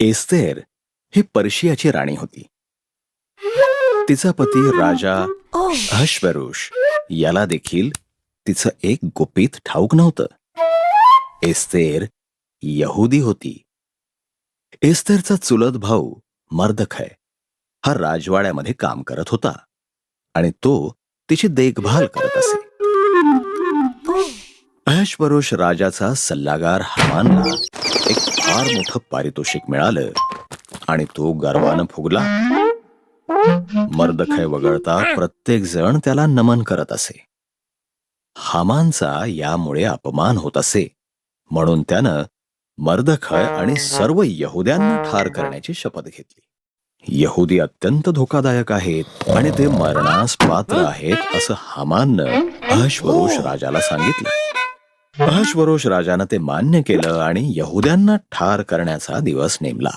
Esther ही पर्शियाची राणी होती. तिचा पती राजा अश्वरुष याला देखील तिचं एक गुपित ठाऊक नव्हतं. एस्तेर यहुदी होती. एस्तेरचा चुलत भाऊ मर्दखय हा राजवाड्यामध्ये काम करत होता आणि तो तिची देखभाल करत असे. अहश्वरोष राजाचा सल्लागार हमानला फार मोठं पारितोषिक मिळालं आणि तो गर्वानं फुगला. मर्दखय वगळता प्रत्येक जण त्याला नमन करत असे. हामानचा यामुळे अपमान होत असे म्हणून त्यानं मर्दखय आणि सर्व यहुद्यांना ठार करण्याची शपथ घेतली. यहुदी अत्यंत धोकादायक आहेत आणि ते मरणास पात्र आहेत असं हामाननं अहश्वरोष राजाला सांगितलं. अहश्वरोष राजानं ते मान्य केलं आणि यहुद्यांना ठार करण्याचा दिवस नेमला.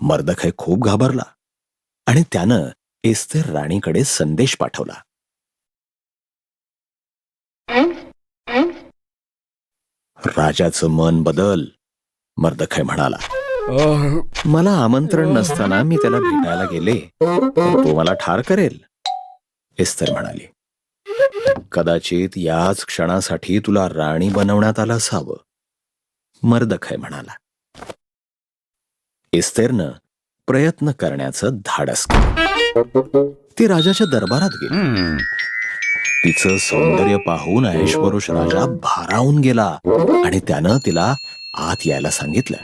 मर्दखय खूप घाबरला आणि त्यानं एस्तेर राणीकडे संदेश पाठवला. राजाचं मन बदल मर्दखय म्हणाला. मला आमंत्रण नसताना मी त्याला भेटायला गेले तर तो मला ठार करेल एस्तर म्हणाली. कदाचित याच क्षणासाठी तुला राणी बनवण्यात आलं असावं. मर्दखय म्हणाला. इस्तेरनं प्रयत्न करण्याचं धाडस केलं. ती राजाच्या दरबारात गेली. तिचं सौंदर्य पाहून ऐश्वरुष राजा भारावून गेला आणि त्यानं तिला आत यायला सांगितलं.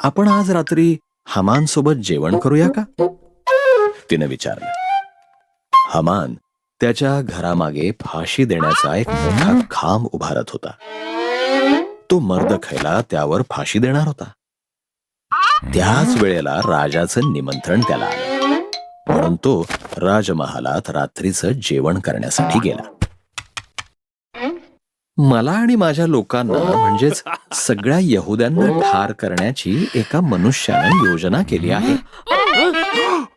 आपण आज रात्री हमान सोबत जेवण करूया का? तिनं विचारलं. हमान त्याच्या घरामागे फाशी देण्याचा एक मोठा खांब उभारत होता. तो मर्द खैला त्यावर फाशी देणार होता. त्याच वेळेला राजाचं निमंत्रण त्याला आलं. म्हणून तो राजमहालात रात्रीचं जेवण करण्यासाठी गेला. मला आणि माझ्या लोकांना म्हणजेच सगळ्या यहुद्यांना ठार करण्याची एका मनुष्यानं योजना केली आहे.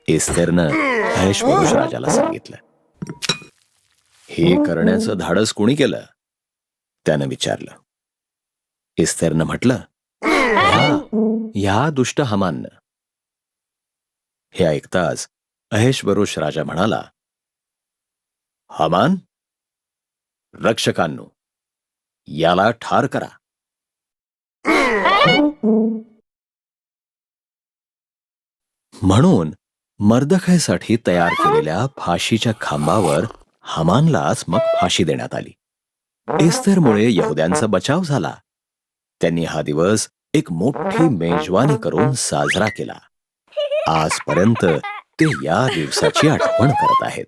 एस्तेरनं ऐश्वरुष राजाला सांगितलं. हे करण्याचं धाडस कोणी केलं? त्यानं विचारलं. एस्तेरनं म्हटलं "ह्या- ह्या दुष्ट हमाननं. हे ऐकताच अहेश्वरोष राजा म्हणाला हमान रक्षकांनो याला ठार करा. म्हणून मर्दखायसाठी तयार केलेल्या फाशीच्या खांबावर हमानलाच मग फाशी देण्यात आली. एस्तेरमुळे यहुद्यांचा बचाव झाला. त्यांनी हा दिवस एक मोठी मेजवानी करून साजरा केला. आजपर्यंत ते या दिवसाची आठवण करत आहेत.